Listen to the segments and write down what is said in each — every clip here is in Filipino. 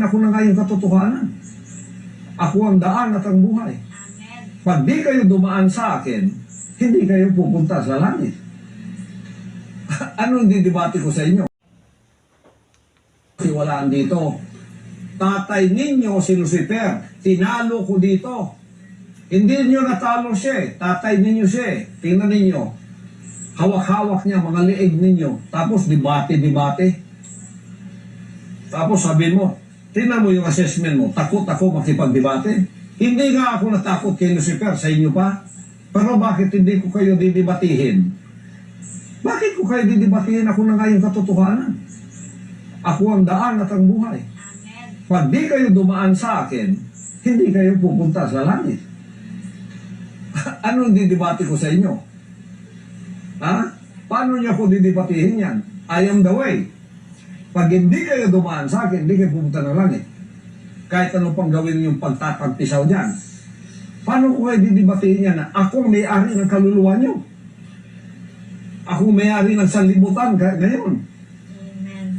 ako na nga yung katotohanan. Ako ang daan at ang buhay. Pag di kayo dumaan sa akin, hindi kayo pupunta sa langit. Anong didibati ko sa inyo? Siwalaan dito. Tatay ninyo si Lucifer. Tinalo ko dito. Hindi niyo natalo siya eh. Tatay ninyo siya eh. Tingnan ninyo. Hawak-hawak niya mga liig ninyo. Tapos debate-debate. Tapos sabi mo, tingnan mo yung assessment mo, takot ako makipagdebate. Hindi nga ako natakot kay Lucifer, sa inyo pa. Pero bakit hindi ko kayo didibatihin? Bakit ko kayo didibatihin? Ako na nga yung katotohanan. Ako ang daan at ang buhay. Pag di kayo dumaan sa akin, hindi kayo pupunta sa langit. Anong didibati ko sa inyo? Ha? Paano niyo ako didibatihin yan? I am the way. Pag hindi kayo dumaan sa akin, hindi kayo pupunta ng langit. Kahit ano pang gawin yung pagtatagpisaw dyan. Paano ko kayo didibatiin yan na ako may-ari ng kaluluwa niyo? Ako may-ari ng sanlibutan ngayon.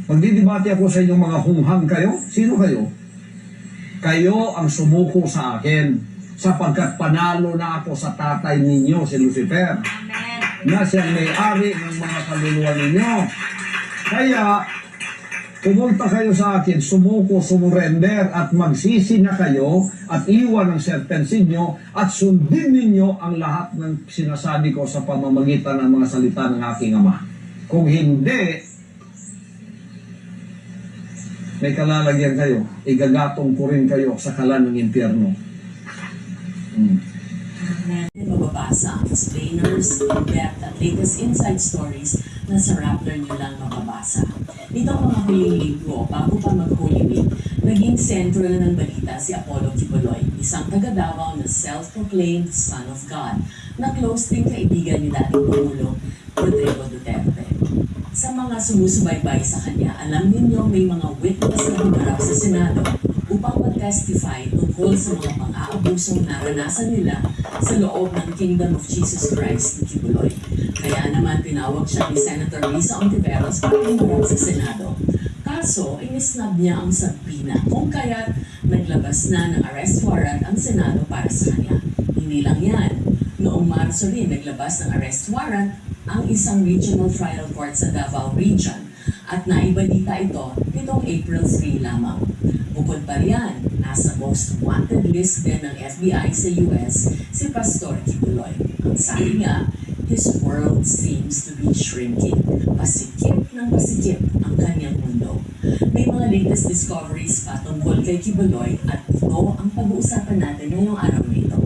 Magdidibati ako sa inyong mga hunghang kayo. Sino kayo? Kayo ang sumuko sa akin sapagkat panalo na ako sa tatay ninyo, si Lucifer Amen. na siyang may-ari ng mga kaluluwa ninyo. Kaya, pumunta kayo sa akin, sumuko, sumurrender, at magsisi na kayo, at iwan ang serpensin nyo, at sundin ninyo ang lahat ng sinasabi ko sa pamamagitan ng mga salita ng aking Ama. Kung hindi, may kalalagyan kayo, igagatong ko rin kayo sa kalan ng impyerno. Hmm. Ang explainers, in-depth at latest inside stories na sa Rappler nyo lang mababasa. Dito ang mga huling linggo, bago pa mag-Holy Week, naging sentro na ng balita si Apollo Kiboloy, isang taga Davao na self-proclaimed Son of God, na close din kaibigan ni dating Pangulo Rodrigo Duterte. Sa mga sumusubaybay sa kanya, alam ninyo may mga witness na humarap sa Senado upang mag-testify tungkol sa mga pang-aabusong naranasan nila sa loob ng Kingdom of Jesus Christ ni Kibuloy. Kaya naman tinawag siya ni Senator Risa Ontiveros humarap sa Senado. Kaso, inisnab niya ang sabina kung kaya't naglabas na ng arrest warrant ang Senado para sa kanya. Hindi lang yan. Noong Marso rin, naglabas ng arrest warrant ang isang regional trial court sa Davao Region at naibalita ito nitong April 3 lamang. Bukod pa riyan, nasa most wanted list din ng FBI sa US si Pastor Kibuloy. Ang sabi nga, his world seems to be shrinking. Pasikip ng pasikip ang kanyang mundo. May mga latest discoveries pa tungkol kay Kibuloy at ito ang pag-uusapan natin ngayong araw na ito.